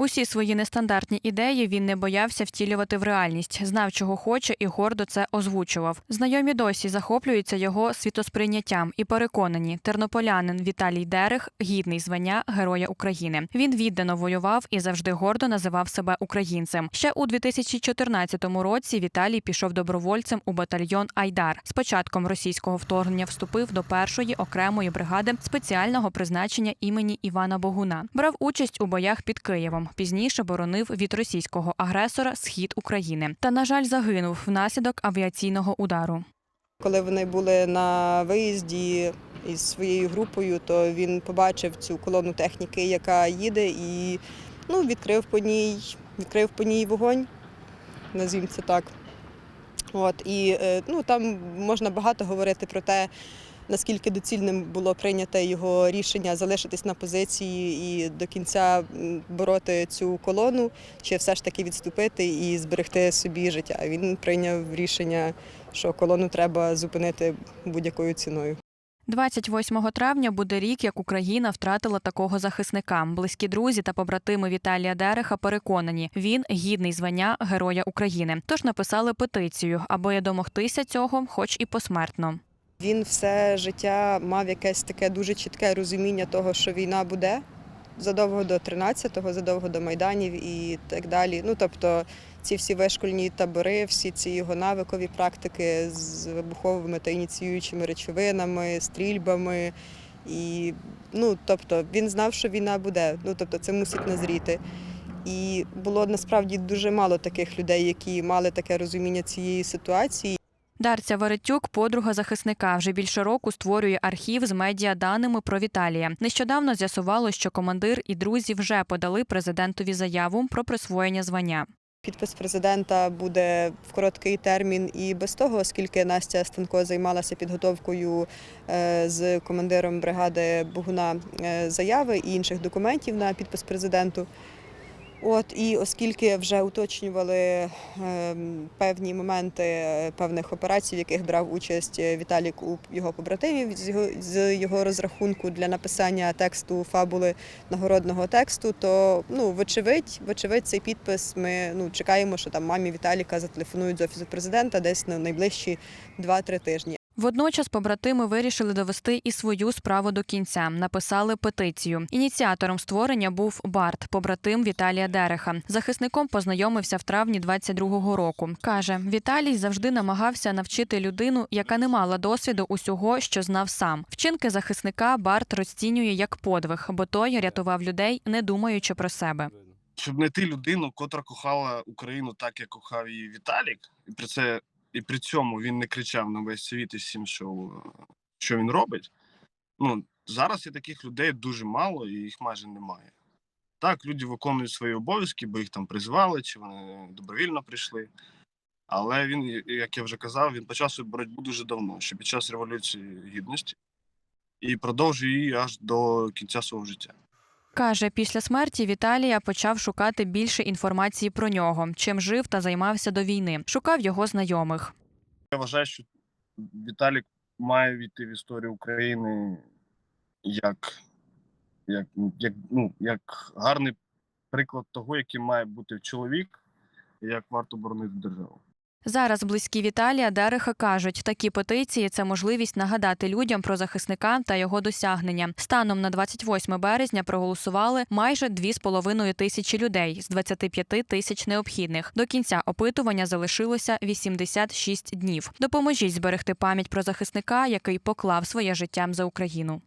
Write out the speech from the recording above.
Усі свої нестандартні ідеї він не боявся втілювати в реальність, знав, чого хоче, і гордо це озвучував. Знайомі досі захоплюються його світосприйняттям і переконані, тернополянин Віталій Дерех гідний звання Героя України. Він віддано воював і завжди гордо називав себе українцем. Ще у 2014 році Віталій пішов добровольцем у батальйон Айдар. З початком російського вторгнення вступив до першої окремої бригади спеціального призначення імені Івана Богуна. Брав участь у боях під Києвом. Пізніше боронив від російського агресора схід України. Та, на жаль, загинув внаслідок авіаційного удару. Коли вони були на виїзді із своєю групою, то він побачив цю колону техніки, яка їде, і ну, відкрив по ній, відкрив по ній вогонь, назвімо це так. От, і е, ну, там можна багато говорити про те, наскільки доцільним було прийнято його рішення залишитись на позиції і до кінця бороти цю колону, чи все ж таки відступити і зберегти собі життя. Він прийняв рішення, що колону треба зупинити будь-якою ціною. 28 травня буде рік, як Україна втратила такого захисника. Близькі друзі та побратими Віталія Дереха переконані, він гідний звання Героя України. Тож написали петицію, аби домогтися цього, хоч і посмертно. Він все життя мав якесь таке дуже чітке розуміння того, що війна буде задовго до 13-го, задовго до майданів і так далі. Ну тобто ці всі вишкольні табори, всі ці його навикові практики з вибуховими та ініціюючими речовинами, стрільбами. І ну, тобто він знав, що війна буде. Ну тобто це мусить назріти. І було насправді дуже мало таких людей, які мали таке розуміння цієї ситуації. Дарця Веретюк, подруга захисника, вже більше року створює архів з медіаданими про Віталія. Нещодавно з'ясувало, що командир і друзі вже подали президентові заяву про присвоєння звання. Підпис президента буде в короткий термін і без того, оскільки Настя Станко займалася підготовкою е, з командиром бригади Богуна е, заяви і інших документів на підпис президенту. От і оскільки вже уточнювали ем, певні моменти е, певних операцій, в яких брав участь е, Віталік у його побратимів з його з його розрахунку для написання тексту фабули нагородного тексту, то ну вочевидь, вочевидь, цей підпис ми ну чекаємо, що там мамі Віталіка зателефонують з офісу президента десь на найближчі 2-3 тижні. Водночас побратими вирішили довести і свою справу до кінця. Написали петицію. Ініціатором створення був Барт, побратим Віталія Дереха. Захисником познайомився в травні 22-го року. каже, Віталій завжди намагався навчити людину, яка не мала досвіду усього, що знав сам. Вчинки захисника Барт розцінює як подвиг, бо той рятував людей, не думаючи про себе. щоб знайти людину, котра кохала Україну так, як кохав її Віталік, і при це і при цьому він не кричав на весь світ і всім, що, що він робить. Ну зараз є таких людей дуже мало, і їх майже немає. Так, люди виконують свої обов'язки, бо їх там призвали, чи вони добровільно прийшли. Але він, як я вже казав, він почав свою боротьбу дуже давно, ще під час Революції Гідності, і продовжує її аж до кінця свого життя. Каже, після смерті Віталія почав шукати більше інформації про нього, чим жив та займався до війни. Шукав його знайомих. Я вважаю, що Віталік має війти в історію України як, як, як, ну, як гарний приклад того, яким має бути чоловік, і як варто боронити державу. Зараз близькі Віталія Дереха кажуть, такі петиції це можливість нагадати людям про захисника та його досягнення. Станом на 28 березня проголосували майже 2,5 тисячі людей з 25 тисяч необхідних. До кінця опитування залишилося 86 днів. Допоможіть зберегти пам'ять про захисника, який поклав своє життя за Україну.